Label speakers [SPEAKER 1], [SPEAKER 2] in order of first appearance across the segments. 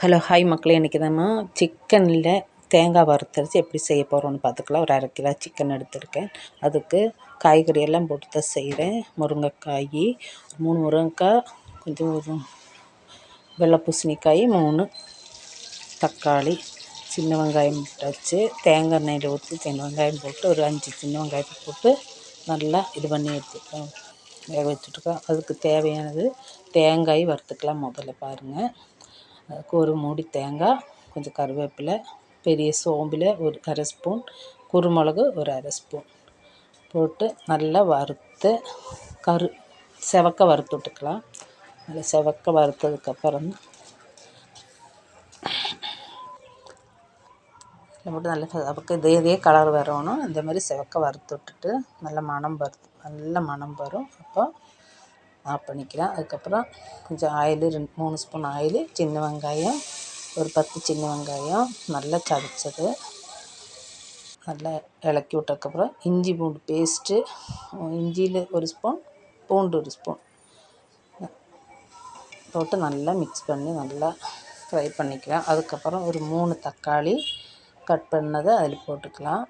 [SPEAKER 1] Hello hi மக்களே. இன்றைக்கி நம்ம சிக்கனில் தேங்காய் வறுத்தரைச்சி எப்படி செய்ய போகிறோன்னு பார்த்துக்கலாம். ஒரு அரை கிலோ சிக்கன் எடுத்திருக்கேன். அதுக்கு காய்கறி எல்லாம் போட்டு தான் செய்கிறேன் முருங்கைக்காய் மூணு முருங்கைக்காய் கொஞ்சம் வெள்ளை பூசணிக்காய் மூணு தக்காளி சின்ன வெங்காயம் வச்சு தேங்காய் எண்ணெயில் ஊற்றி சின்ன வெங்காயம் போட்டு ஒரு அஞ்சு சின்ன வெங்காயத்தை போட்டு நல்லா இது பண்ணி எடுத்துக்கலாம். வேக வச்சுட்ருக்கோம் அதுக்கு தேவையானது தேங்காய் வறுத்துக்கலாம் முதல்ல பாருங்கள் அதுக்கு ஒரு மூடி தேங்காய் கொஞ்சம் கருவேப்பிலை பெரிய சோம்பில் ஒரு அரை ஸ்பூன் குருமிளகு ஒரு அரை ஸ்பூன் போட்டு நல்லா வறுத்து கரு செவக்க வறுத்து விட்டுக்கலாம். நல்லா செவக்க வறுத்ததுக்கப்புறம் போட்டு நல்லா அவருக்கு இதே இதே கலர் வரணும் இந்த மாதிரி செவக்க வறுத்து விட்டுட்டு நல்ல மணம் வறுத்து நல்ல மணம் வரும். அப்போ ஆஃப் பண்ணிக்கலாம். அதுக்கப்புறம் கொஞ்சம் ஆயிலு ரெண்டு மூணு ஸ்பூன் ஆயிலு சின்ன வெங்காயம் ஒரு பத்து சின்ன வெங்காயம் நல்லா சதைச்சது. நல்லா இலக்கி விட்டதுக்கப்புறம் இஞ்சி பூண்டு பேஸ்ட்டு இஞ்சியில் ஒரு ஸ்பூன் பூண்டு ஒரு ஸ்பூன். போட்டு நல்லா மிக்ஸ் பண்ணி நல்லா ஃப்ரை பண்ணிக்கலாம். அதுக்கப்புறம் ஒரு மூணு தக்காளி கட் பண்ணதை அதில் போட்டுக்கலாம்.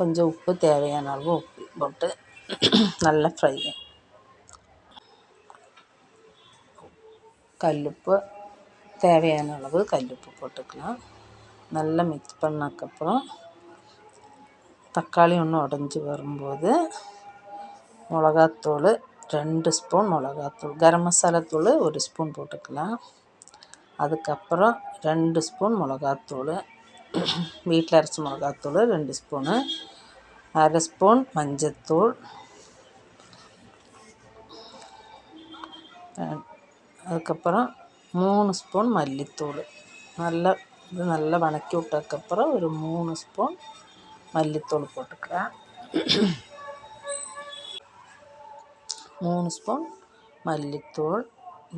[SPEAKER 1] கொஞ்சம் உப்பு தேவையான அளவு உப்பு போட்டு நல்லா ஃப்ரை கல்லுப்பு தேவையான அளவு கல்லுப்பு போட்டுக்கலாம். நல்லா மிக்ஸ் பண்ணக்கப்புறம் தக்காளி ஒன்று உடஞ்சி வரும்போது மிளகாத்தூள் ரெண்டு ஸ்பூன் மிளகாத்தூள் கரம் மசாலா தூள் ஒரு ஸ்பூன் போட்டுக்கலாம். அதுக்கப்புறம் ரெண்டு ஸ்பூன் மிளகாத்தூள் வீட்டில் அரைச்ச மிளகாத்தூள் ரெண்டு ஸ்பூனு அரை ஸ்பூன் மஞ்சத்தூள் அதுக்கப்புறம் மூணு ஸ்பூன் மல்லித்தூள். நல்லா இது நல்லா வணக்கி விட்டதுக்கப்புறம் ஒரு மூணு ஸ்பூன் மல்லித்தூள் போட்டுக்கிறேன். மூணு ஸ்பூன் மல்லித்தூள்.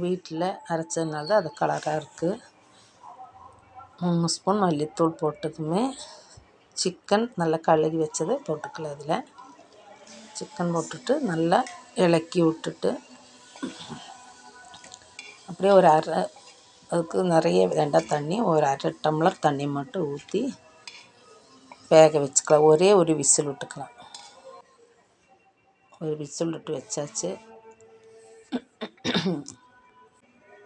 [SPEAKER 1] வீட்டில் அரைச்சதுனால தான் அது கலராக இருக்குது மூணு ஸ்பூன் மல்லித்தூள் போட்டதுமே சிக்கன் நல்லா கழுகி வச்சதை போட்டுக்கலாம் அதில். சிக்கன் போட்டுட்டு நல்லா இலக்கி விட்டுட்டு அப்படியே ஒரு அரை அதுக்கு நிறைய வேண்டாம் தண்ணி ஒரு அரை டம்ளர் தண்ணி மட்டும் ஊற்றி வேக வச்சுக்கலாம். ஒரே ஒரு விசில் விட்டுக்கலாம். ஒரு விசில் விட்டு வச்சாச்சு.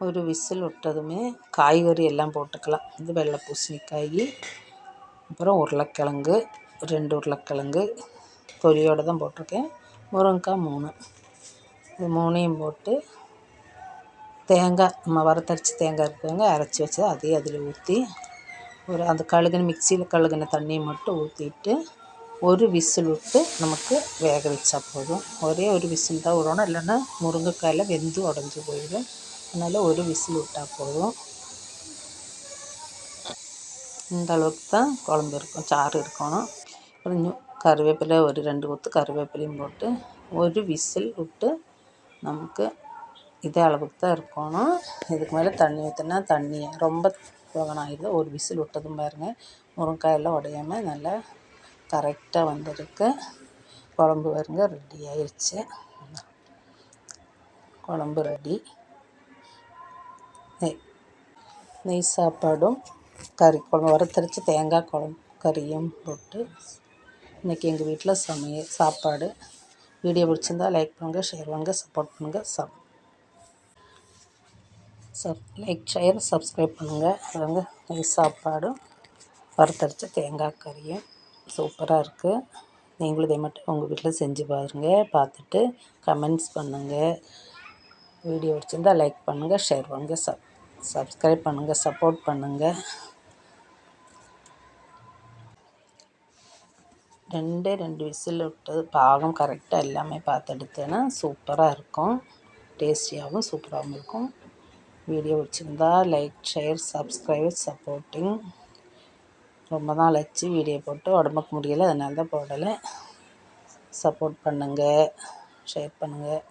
[SPEAKER 1] ஒரு விசில் விட்டதுமே காய்கறி எல்லாம் போட்டுக்கலாம். இது வெள்ளை பூசணிக்காய் அப்புறம் உருளைக்கிழங்கு ரெண்டு உருளைக்கிழங்கு பொரியோடு தான் போட்டிருக்கேன். முருங்கைக்காய் மூணு. இது மூணையும் போட்டு தேங்காய் நம்ம வறுத்தரைச்ச தேங்காய் இருக்குங்க அரைச்சி வச்சு அதையும் அதில் ஊற்றி ஒரு அந்த கழுகுன மிக்சியில் கழுகுன தண்ணியை மட்டும் ஊற்றிட்டு ஒரு விசில் விட்டு நமக்கு வேக வச்சா போதும். ஒரே ஒரு விசில் தான் விடணும் இல்லைன்னா முருங்கைக்காயில் வெந்து உடஞ்சி போயிடும். அதனால் ஒரு விசில் விட்டால் போதும். இந்த அளவுக்கு தான் குழம்பு இருக்கும் சாறு இருக்கணும். கொஞ்சம் கருவேப்பிலை ஒரு ரெண்டு கொத்து கருவேப்பிலையும் போட்டு ஒரு விசில் விட்டு நமக்கு இதே அளவுக்கு தான் இருக்கணும். இதுக்கு மேலே தண்ணி ஊற்றினா தண்ணி ரொம்ப ஆகிடுது ஒரு விசில் விட்டதும் பாருங்கள் முருங்கைக்காயெல்லாம் உடையாமல் நல்லா கரெக்டாக வந்திருக்கு. குழம்பு வருங்க ரெடி ஆயிடுச்சு குழம்பு ரெடி நெய் நெய் சாப்பாடும் கறி குழம்பு. வறுத்தரைச்சி தேங்காய் குழம்பு கறியும் போட்டு இன்றைக்கி எங்கள் வீட்டில் சமையல் சாப்பாடு. வீடியோ பிடிச்சிருந்தா லைக் பண்ணுங்கள் ஷேர் பண்ணுங்கள் சப்போர்ட் பண்ணுங்கள் sub sub like share subscribe பண்ணுங்கள் அதுங்க நெய் சாப்பாடும் வறுத்தரைச்ச தேங்காய் கறியும் சூப்பராக இருக்குது நீங்களும் இதே மட்டும் உங்கள் வீட்டில் செஞ்சு பாருங்கள் பார்த்துட்டு கமெண்ட்ஸ் பண்ணுங்கள் வீடியோ பிடிச்சிருந்தா லைக் பண்ணுங்கள் ஷேர் பண்ணுங்கள் சப் சப்ஸ்கிரைப் பண்ணுங்கள் சப்போர்ட் பண்ணுங்கள் ரெண்டே ரெண்டு விசில் விட்டது. பாகம் கரெக்டாக எல்லாமே பார்த்து எடுத்தேன்னா சூப்பராக இருக்கும். டேஸ்டியாகவும் சூப்பராகவும் இருக்கும். வீடியோ பிடிச்சிருந்தா லைக் ஷேர் சப்ஸ்கிரைப் சப்போர்ட்டிங் ரொம்ப நாள் ஆச்சு வீடியோ போட்டு உடம்புக்கு முடியலை அதனால தான் போடலை. சப்போர்ட் பண்ணுங்கள் ஷேர் பண்ணுங்கள்